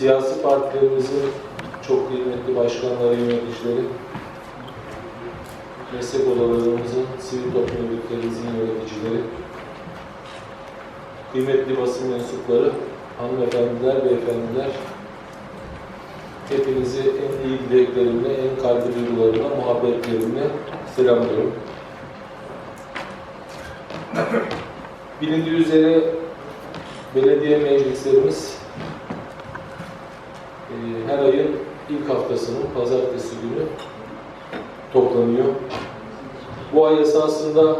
siyasi partilerimizin çok kıymetli başkanları, yöneticileri, meslek odalarımızın, sivil toplum örgütlerimizin yöneticileri, kıymetli basın mensupları, hanımefendiler, beyefendiler, hepinizi en iyi dileklerimle, en kalbi duygularımla, muhabbetlerimle selamlıyorum. Bilindiği üzere belediye meclislerimiz her ayın ilk haftasının pazartesi günü toplanıyor. Bu ay esasında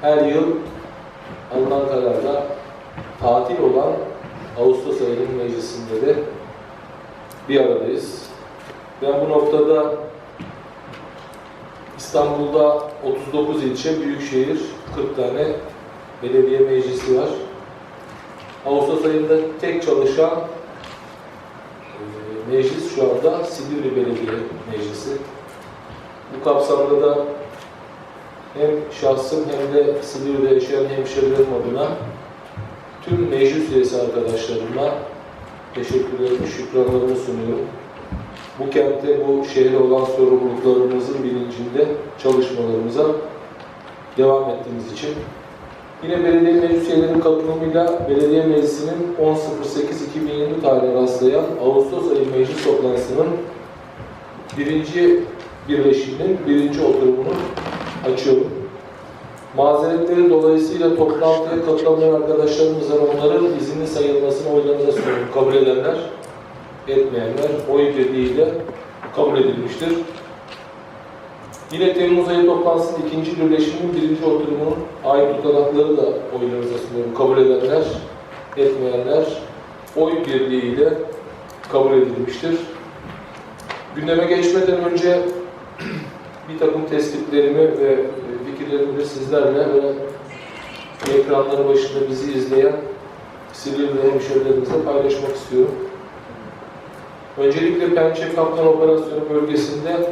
her yıl alınan kararda tatil olan Ağustos ayının meclisinde de bir aradayız. Ben bu noktada İstanbul'da 39 ilçe, büyükşehir 40 tane belediye meclisi var. Ağustos ayında tek çalışan meclis şu anda Silivri Belediye Meclisi. Bu kapsamda da hem şahsım hem de Silivri'de yaşayan hemşerilerim adına tüm meclis üyesi arkadaşlarıma teşekkürlerimi, şükranlarımı sunuyorum. Bu kentte, bu şehre olan sorumluluklarımızın bilincinde çalışmalarımıza devam ettiğimiz için. Yine belediye meclis üyelerinin katılımıyla belediye meclisinin 10.08.2020 tarihine rastlayan Ağustos ayı meclis toplantısının birinci birleşiminin birinci oturumunu açıyorum. Mazeretleri dolayısıyla toplantıya katılamayan arkadaşlarımız var. Onların izinli sayılmasını oylarınıza sunuyorum. Kabul edenler, etmeyenler oy birliğiyle kabul edilmiştir. Yine Temmuz ayı toplantısının ikinci birleşimin birinci oturumunun ait tutanakları da oylarınıza sunuyorum. Kabul edenler, etmeyenler oy birliğiyle kabul edilmiştir. Gündeme geçmeden önce bir takım tespitlerimi ve fikirlerimi de sizlerle ve ekranları başında bizi izleyen Silivri hemşehrilerimizle paylaşmak istiyorum. Öncelikle Pençe Kaplan Operasyonu bölgesinde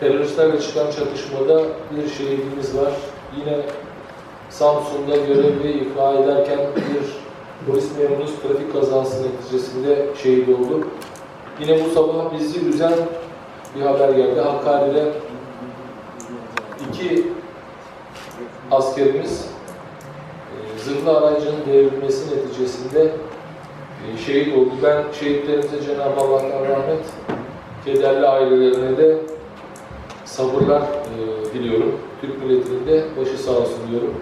teröristlerle çıkan çatışmada bir şehidimiz var. Yine Samsun'da görevli ifa ederken bir polis memurumuz trafik kazası neticesinde şehit oldu. Yine bu sabah bizi üzen bir haber geldi. Hakkari'de iki askerimiz e, zırhlı aracın devrilmesi neticesinde e, şehit oldu. Ben şehitlerimize Cenab-ı Allah'tan rahmet, kederli ailelerine de sabırlar e, diliyorum. Türk milletinin de başı sağ olsun diyorum.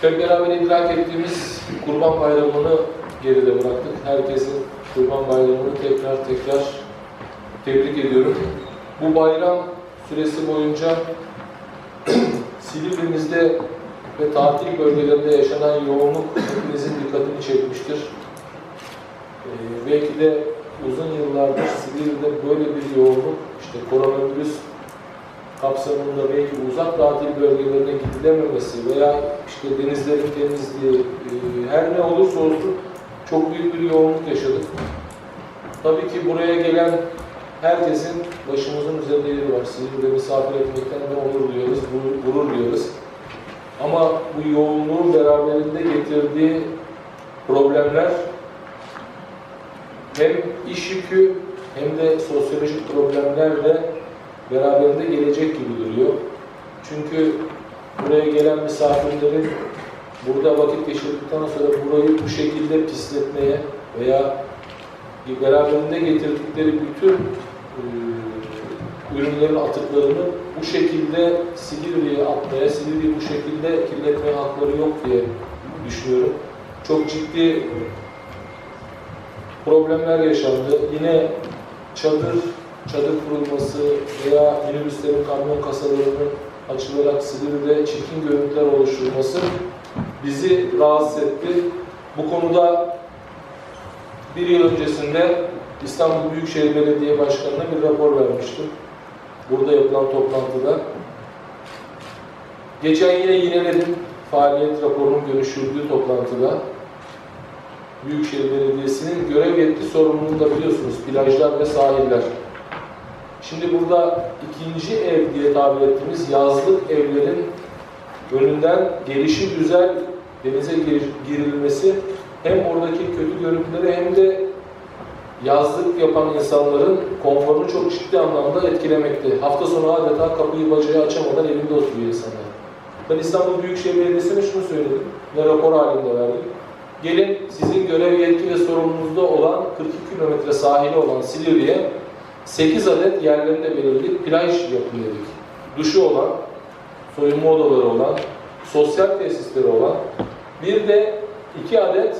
Hep beraber idrak ettiğimiz Kurban Bayramı'nı geride bıraktık. Herkesin Kurban Bayramı'nı tekrar tekrar tebrik ediyorum. Bu bayram süresi boyunca Silivri'mizde ve tatil bölgelerinde yaşanan yoğunluk hepinizin dikkatini çekmiştir. Ee, belki de uzun yıllardır Silivri'de böyle bir yoğunluk, işte koronavirüs kapsamında belki uzak tatil bölgelerine gidilememesi veya işte denizlerin temizliği, e, her ne olursa olsun çok büyük bir yoğunluk yaşadık. Tabii ki buraya gelen herkesin başımızın üzerinde yeri var. Silivri'de misafir etmekten de onur duyuyoruz, gurur- duyuyoruz. Ama bu yoğunluğun beraberinde getirdiği problemler hem iş yükü hem de sosyolojik problemler de beraberinde gelecek gibi duruyor. Çünkü buraya gelen misafirlerin burada vakit geçirdikten sonra burayı bu şekilde pisletmeye veya beraberinde getirdikleri bütün e, ürünlerin atıklarını bu şekilde Silivri'ye atmaya, Silivri'yi bu şekilde kirletmeye hakları yok diye düşünüyorum. Çok ciddi problemler yaşandı. Yine çadır, çadır kurulması veya minibüslerin, kamyon kasalarının açılarak Silivri'de çirkin görüntüler oluşturulması bizi rahatsız etti. Bu konuda bir yıl öncesinde İstanbul Büyükşehir Belediye Başkanı'na bir rapor vermiştim. Burada yapılan toplantıda. Geçen yine yineledim faaliyet raporunun görüşüldüğü toplantıda. Büyükşehir Belediyesi'nin görev yetki sorumluluğunu da biliyorsunuz plajlar ve sahiller. Şimdi burada ikinci ev diye tabir ettiğimiz yazlık evlerin önünden gelişi güzel denize gir- girilmesi hem oradaki kötü görüntüleri hem de yazlık yapan insanların konforunu çok ciddi anlamda etkilemekte. Hafta sonu adeta kapıyı bacağı açamadan evinde oturuyor insanlar. Ben İstanbul Büyükşehir Belediyesi'ne şunu söyledim ve rapor halinde verdim. Gelin sizin görev yetki ve sorumluluğunuzda olan 42 kilometre sahili olan Silivri'ye 8 adet yerlerinde belirli plaj yapın dedik. Duşu olan, soyunma odaları olan, sosyal tesisleri olan, bir de 2 adet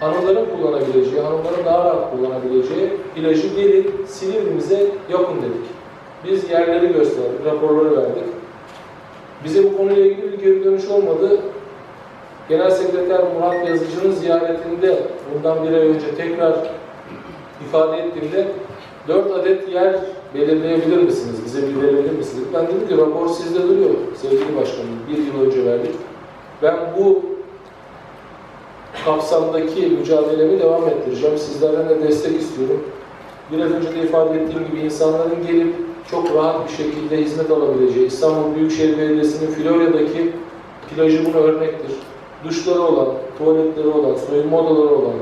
hanımların kullanabileceği, hanımların daha rahat kullanabileceği plajı gelin Silivri'mize yapın dedik. Biz yerleri gösterdik, raporları verdik. Bize bu konuyla ilgili bir geri dönüş olmadı. Genel Sekreter Murat Yazıcı'nın ziyaretinde bundan bir ay önce tekrar ifade ettiğimde 4 adet yer belirleyebilir misiniz, bize bildirebilir misiniz? Ben dedim ki rapor sizde duruyor sevgili başkanım. Bir yıl önce verdik. Ben bu kapsamdaki mücadelemi devam ettireceğim. Sizlerden de destek istiyorum. Biraz önce de ifade ettiğim gibi insanların gelip çok rahat bir şekilde hizmet alabileceği, İstanbul Büyükşehir Belediyesi'nin Florya'daki plajı buna örnektir. Duşları olan, tuvaletleri olan, soyunma odaları olan,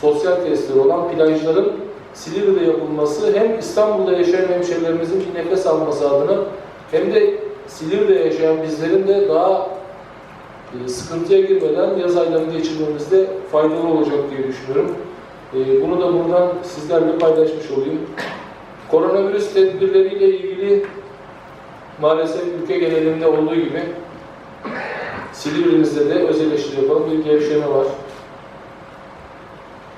sosyal tesisleri olan plajların Silivri'de yapılması hem İstanbul'da yaşayan hemşehrilerimizin bir nefes alması adına hem de Silivri'de yaşayan bizlerin de daha e, sıkıntıya girmeden yaz aylarını geçirmemizde faydalı olacak diye düşünüyorum. E, Bunu da buradan sizlerle paylaşmış olayım. Koronavirüs tedbirleriyle ilgili maalesef ülke genelinde olduğu gibi Silivri'mizde de öz eleştiri yapalım bir gevşeme var.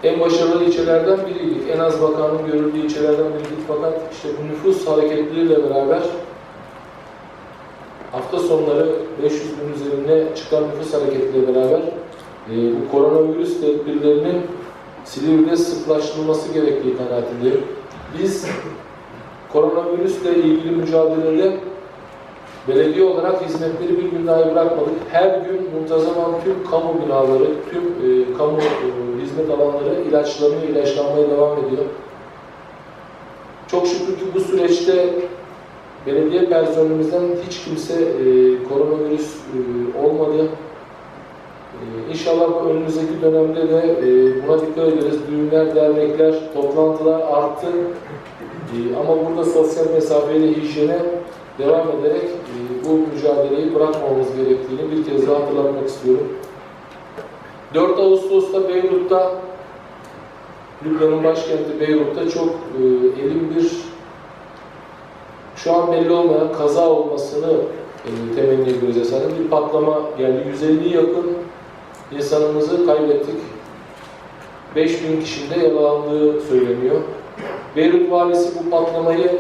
En başarılı ilçelerden biriydik. En az vakanın görüldüğü ilçelerden biriydik. Fakat işte bu nüfus hareketliliğiyle beraber hafta sonları 500 bin üzerinde çıkan nüfus hareketiyle beraber e, bu koronavirüs tedbirlerinin Silivri'de sıklaştırılması gerektiği kanaatindeyim. Biz koronavirüsle ilgili mücadelede belediye olarak hizmetleri bir gün dahi bırakmadık. Her gün muntazaman tüm kamu binaları, tüm e, kamu e, hizmet alanları ilaçlanıyor, ilaçlanmaya devam ediyor. Çok şükür ki bu süreçte belediye personelimizden hiç kimse e, koronavirüs e, olmadı. E, İnşallah önümüzdeki dönemde de e, buna dikkat ederiz. Düğünler, dernekler, toplantılar arttı. E, ama burada sosyal mesafeyle hijyene devam ederek e, bu mücadeleyi bırakmamamız gerektiğini bir kez daha hatırlatmak istiyorum. 4 Ağustos'ta Beyrut'ta Lübnan'ın başkenti Beyrut'ta çok e, elin bir şu an belli olmayan kaza olmasını e, temenni ediyoruz efendim. Bir patlama geldi. 150 yakın insanımızı kaybettik. 5000 kişinin de yaralandığı söyleniyor. Beyrut valisi bu patlamayı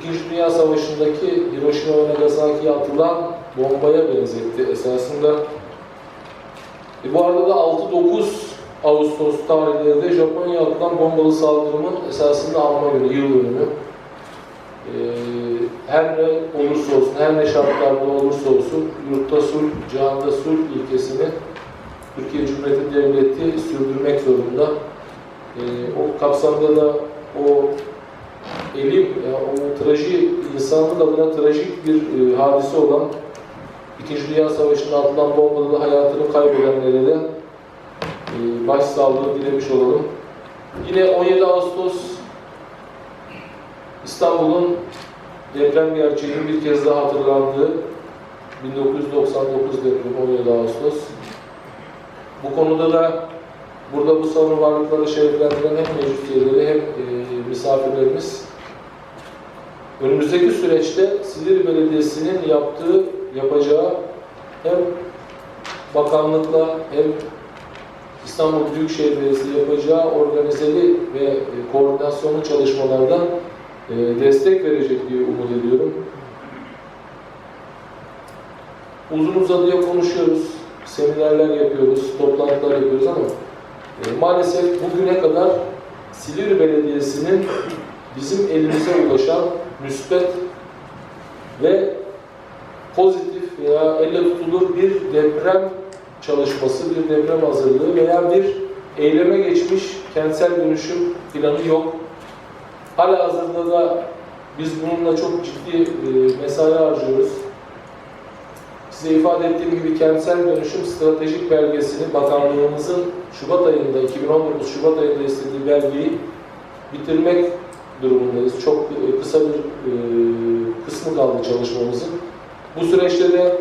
İkinci Dünya Savaşı'ndaki Hiroşima ve Nagasaki'ye atılan bombaya benzetti esasında. E bu arada da 6-9 Ağustos tarihlerinde Japonya'ya atılan bombalı saldırının esasında alma günü, yıl dönümü. E, her ne olursa olsun, her ne şartlarda olursa olsun yurtta sulh, cihanda sulh ilkesini Türkiye Cumhuriyeti Devleti sürdürmek zorunda. E, o kapsamda da o elim, yani o trajik, insanlık adına trajik bir e, hadise olan İkinci Dünya Savaşı'nda atılan bombada da hayatını kaybedenlere de e, başsağlığı dilemiş olalım. Yine 17 Ağustos İstanbul'un deprem gerçeğinin bir kez daha hatırlandığı 1999 depremi 17 Ağustos. Bu konuda da burada bu salon varlıkları şereflendiren hem meclis üyeleri hem e, misafirlerimiz önümüzdeki süreçte Silivri Belediyesi'nin yaptığı, yapacağı hem bakanlıkla hem İstanbul Büyükşehir Belediyesi yapacağı organizeli ve e, koordinasyonlu çalışmalarda e, destek verecek diye umut ediyorum. Uzun uzadıya konuşuyoruz, seminerler yapıyoruz, toplantılar yapıyoruz ama e, maalesef bugüne kadar Silivri Belediyesi'nin bizim elimize ulaşan müspet ve pozitif veya elle tutulur bir deprem çalışması, bir deprem hazırlığı veya bir eyleme geçmiş kentsel dönüşüm planı yok. Hala hazırda da biz bununla çok ciddi e, mesai harcıyoruz. size ifade ettiğim gibi kentsel dönüşüm stratejik belgesini bakanlığımızın Şubat ayında, 2019 Şubat ayında istediği belgeyi bitirmek durumundayız. Çok e, kısa bir e, kısmı kaldı çalışmamızın. Bu süreçte de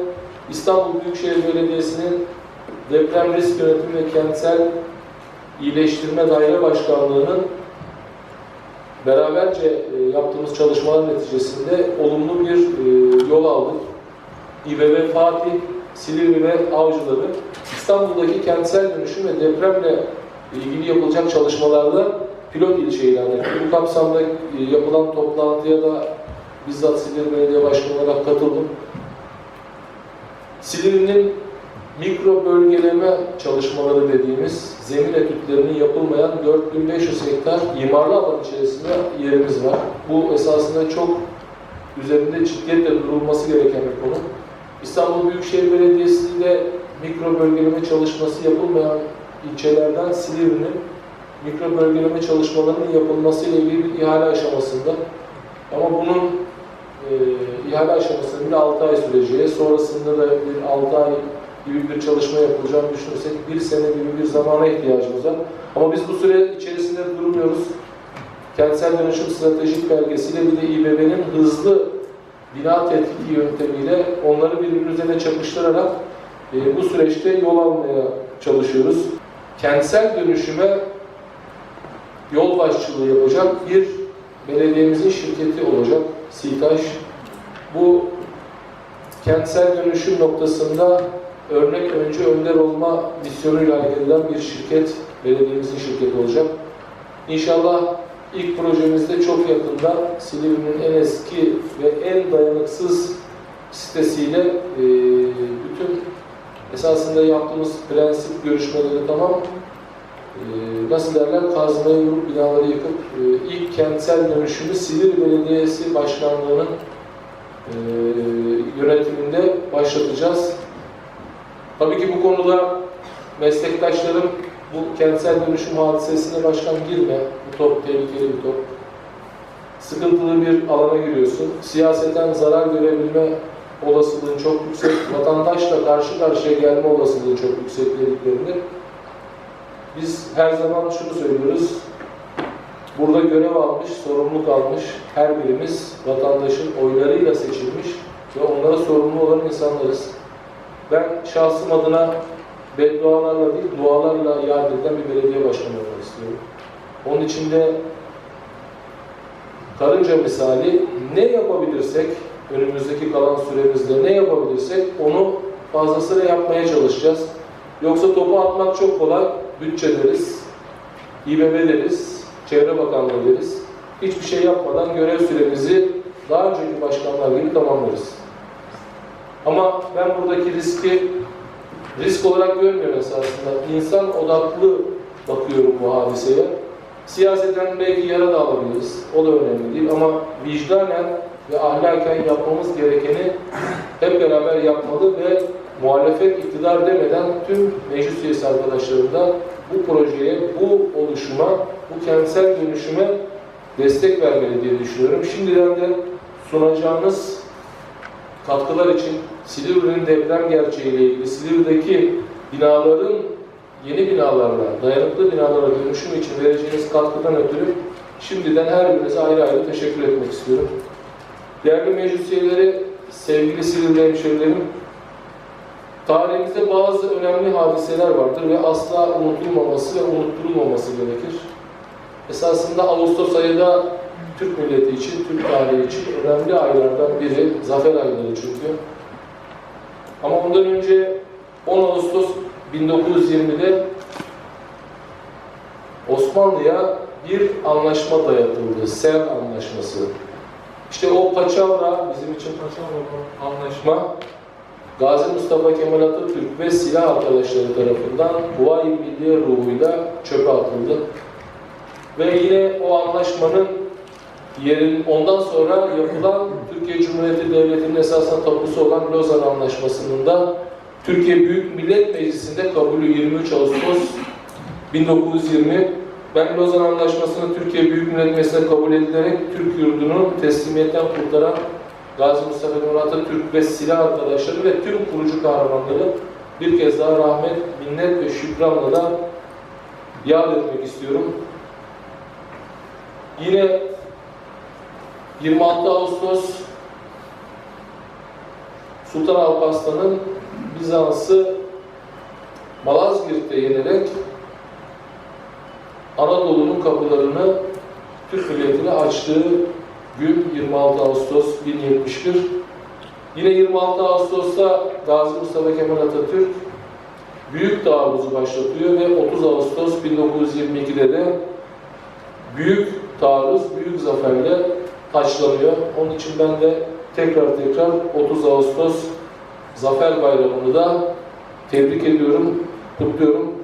İstanbul Büyükşehir Belediyesi'nin deprem risk yönetimi ve kentsel iyileştirme daire başkanlığının beraberce e, yaptığımız çalışmalar neticesinde olumlu bir e, yol aldık. İBB Fatih, Silivri ve Avcıları İstanbul'daki kentsel dönüşüm ve depremle ilgili yapılacak çalışmalarda pilot ilçe ilan. Bu kapsamda e, yapılan toplantıya da bizzat Silivri Belediye Başkanı olarak katıldım. Silivri'nin mikro bölgeleme çalışmaları dediğimiz zemin etütlerinin yapılmayan 4500 hektar imarlı alan içerisinde yerimiz var. Bu esasında çok üzerinde ciddiyetle durulması gereken bir konu. İstanbul Büyükşehir Belediyesi ile mikro bölgeleme çalışması yapılmayan ilçelerden Silivri'nin mikro bölgeleme çalışmalarının yapılması ile ilgili bir ihale aşamasında. Ama bunun e, ihale aşamasında bir 6 ay süreceği, sonrasında da bir 6 ay gibi bir çalışma yapılacağını düşünürsek bir sene gibi bir zamana ihtiyacımız var. Ama biz bu süre içerisinde durmuyoruz. Kentsel dönüşüm stratejik belgesiyle bir de İBB'nin hızlı bina tetkiki yöntemiyle onları birbirinin üzerine çakıştırarak e, bu süreçte yol almaya çalışıyoruz. Kentsel dönüşüme yol başçılığı yapacak bir belediyemizin şirketi olacak. SİTAŞ. Bu kentsel dönüşüm noktasında örnek önce önder olma misyonuyla hareket eden bir şirket, belediyemizin şirketi olacak. İnşallah ilk projemizde çok yakında Silivri'nin en eski ve en dayanıksız sitesiyle e, bütün esasında yaptığımız prensip görüşmeleri tamam. E, nasıl derler? Kazmayı vurup binaları yıkıp e, ilk kentsel dönüşümü Silivri Belediyesi Başkanlığı'nın e, yönetiminde başlatacağız. Tabii ki bu konuda meslektaşlarım bu kentsel dönüşüm hadisesine başkan girme. Bu top tehlikeli bir top. Sıkıntılı bir alana giriyorsun. Siyaseten zarar görebilme olasılığın çok yüksek. Vatandaşla karşı karşıya gelme olasılığın çok yüksek dediklerinde. Biz her zaman şunu söylüyoruz. Burada görev almış, sorumluluk almış her birimiz vatandaşın oylarıyla seçilmiş ve onlara sorumlu olan insanlarız. Ben şahsım adına beddualarla değil, dualarla yad edilen bir belediye başkanı olmak istiyorum. Onun için de karınca misali ne yapabilirsek, önümüzdeki kalan süremizde ne yapabilirsek onu fazlasıyla yapmaya çalışacağız. Yoksa topu atmak çok kolay, bütçe deriz, İBB deriz, Çevre Bakanlığı deriz. Hiçbir şey yapmadan görev süremizi daha önceki başkanlar gibi tamamlarız. Ama ben buradaki riski risk olarak görmüyorum esasında. İnsan odaklı bakıyorum bu hadiseye. Siyaseten belki yara da alabiliriz. O da önemli değil ama vicdanen ve ahlaken yapmamız gerekeni hep beraber yapmalı ve muhalefet iktidar demeden tüm meclis üyesi arkadaşlarım da bu projeye, bu oluşuma, bu kentsel dönüşüme destek vermeli diye düşünüyorum. Şimdiden de sunacağınız katkılar için Silivri'nin deprem gerçeğiyle ilgili Silivri'deki binaların yeni binalarla, dayanıklı binalara dönüşüm için vereceğiniz katkıdan ötürü şimdiden her birinize ayrı ayrı teşekkür etmek istiyorum. Değerli meclis üyeleri, sevgili Silivri hemşehrilerim, tarihimizde bazı önemli hadiseler vardır ve asla unutulmaması ve unutturulmaması gerekir. Esasında Ağustos ayında Türk milleti için, Türk tarihi için önemli aylardan biri, zafer ayları çünkü. Ama ondan önce 10 Ağustos 1920'de Osmanlı'ya bir anlaşma dayatıldı, Sevr Anlaşması. İşte o paçavra, bizim için paçavra anlaşma, Gazi Mustafa Kemal Atatürk ve silah arkadaşları tarafından Huvayi Milliye ruhuyla çöpe atıldı. Ve yine o anlaşmanın yerin ondan sonra yapılan Türkiye Cumhuriyeti Devleti'nin esasında tapusu olan Lozan Anlaşması'nın da Türkiye Büyük Millet Meclisi'nde kabulü 23 Ağustos 1920 ben Lozan Anlaşması'nı Türkiye Büyük Millet Meclisi'nde kabul edilerek Türk yurdunu teslimiyetten kurtaran Gazi Mustafa Kemal Atatürk ve silah arkadaşları ve tüm kurucu kahramanları bir kez daha rahmet, minnet ve şükranla da yad etmek istiyorum. Yine 26 Ağustos Sultan Alparslan'ın Bizans'ı Malazgirt'te yenerek Anadolu'nun kapılarını Türk milletine açtığı gün 26 Ağustos 1071. Yine 26 Ağustos'ta Gazi Mustafa Kemal Atatürk Büyük Taarruzu başlatıyor ve 30 Ağustos 1922'de de Büyük Taarruz, Büyük Zafer'le taçlanıyor. Onun için ben de tekrar tekrar 30 Ağustos Zafer Bayramı'nı da tebrik ediyorum, kutluyorum.